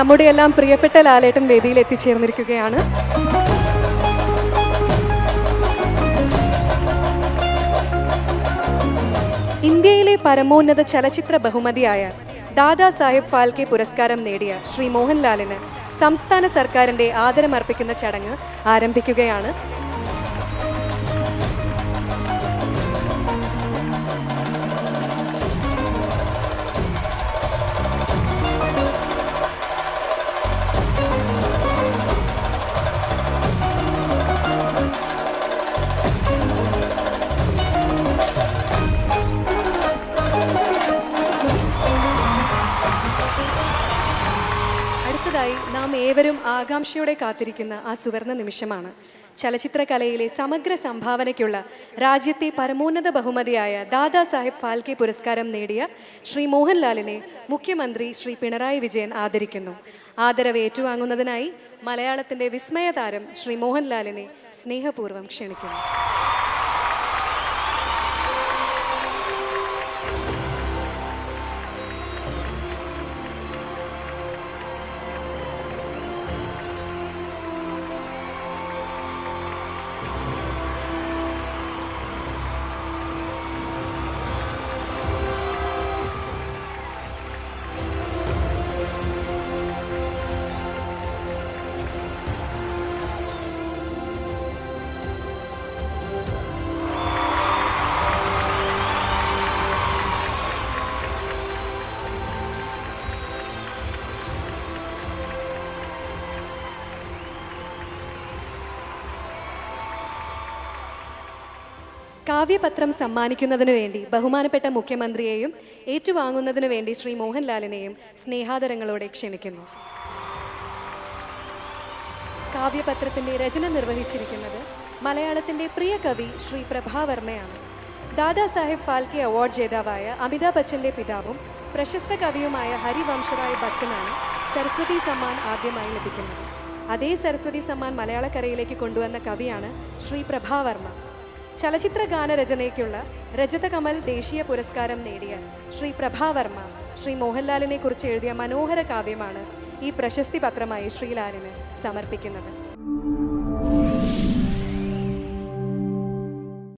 നമ്മുടെ എല്ലാം പ്രിയപ്പെട്ട ലാലേട്ടൻ വേദിയിൽ എത്തിച്ചേർന്നിരിക്കുകയാണ്. ഇന്ത്യയിലെ പരമോന്നത ചലച്ചിത്ര ബഹുമതിയായ ദാദാ സാഹിബ് ഫാൽക്കെ പുരസ്കാരം നേടിയ ശ്രീ മോഹൻലാലിന് സംസ്ഥാന സർക്കാരിന്റെ ആദരമർപ്പിക്കുന്ന ചടങ്ങ് ആരംഭിക്കുകയാണ്. അടുത്തതായി നാം ഏവരും ആകാംക്ഷയോടെ കാത്തിരിക്കുന്ന ആ സുവർണ നിമിഷമാണ്. ചലച്ചിത്ര കലയിലെ സമഗ്ര സംഭാവനയ്ക്കുള്ള രാജ്യത്തെ പരമോന്നത ബഹുമതിയായ ദാദാ സാഹിബ് ഫാൽക്കെ പുരസ്കാരം നേടിയ ശ്രീ മോഹൻലാലിനെ മുഖ്യമന്ത്രി ശ്രീ പിണറായി വിജയൻ ആദരിക്കുന്നു. ആദരവ് ഏറ്റുവാങ്ങുന്നതിനായി മലയാളത്തിന്റെ വിസ്മയ താരം ശ്രീ മോഹൻലാലിനെ സ്നേഹപൂർവം ക്ഷണിക്കുന്നു. കാവ്യപത്രം സമ്മാനിക്കുന്നതിനു വേണ്ടി ബഹുമാനപ്പെട്ട മുഖ്യമന്ത്രിയെയും ഏറ്റുവാങ്ങുന്നതിനു വേണ്ടി ശ്രീ മോഹൻലാലിനെയും സ്നേഹാദരങ്ങളോടെ ക്ഷണിക്കുന്നു. കാവ്യപത്രത്തിന്റെ രചന നിർവഹിച്ചിരിക്കുന്നത് മലയാളത്തിന്റെ പ്രിയ കവി ശ്രീ പ്രഭാവർമ്മയാണ്. ദാദാ സാഹിബ് ഫാൽക്കെ അവാർഡ് ജേതാവായ അമിതാഭ് ബച്ചന്റെ പിതാവും പ്രശസ്ത കവിയുമായ ഹരിവംശറായ് ബച്ചനാണ് സരസ്വതി സമ്മാൻ ആദ്യമായി ലഭിക്കുന്നത്. അതേ സരസ്വതി സമ്മാൻ മലയാളക്കരയിലേക്ക് കൊണ്ടുവന്ന കവിയാണ് ശ്രീ പ്രഭാവർമ്മ. ചലച്ചിത്ര ഗാനരചനയ്ക്കുള്ള രജതകമൽ ദേശീയ പുരസ്കാരം നേടിയ ശ്രീ പ്രഭാവർമ്മ ശ്രീ മോഹൻലാലിനെ കുറിച്ച് എഴുതിയ മനോഹര കാവ്യമാണ് ഈ പ്രശസ്തി പത്രമായി ശ്രീലാലിന് സമർപ്പിക്കുന്നത്.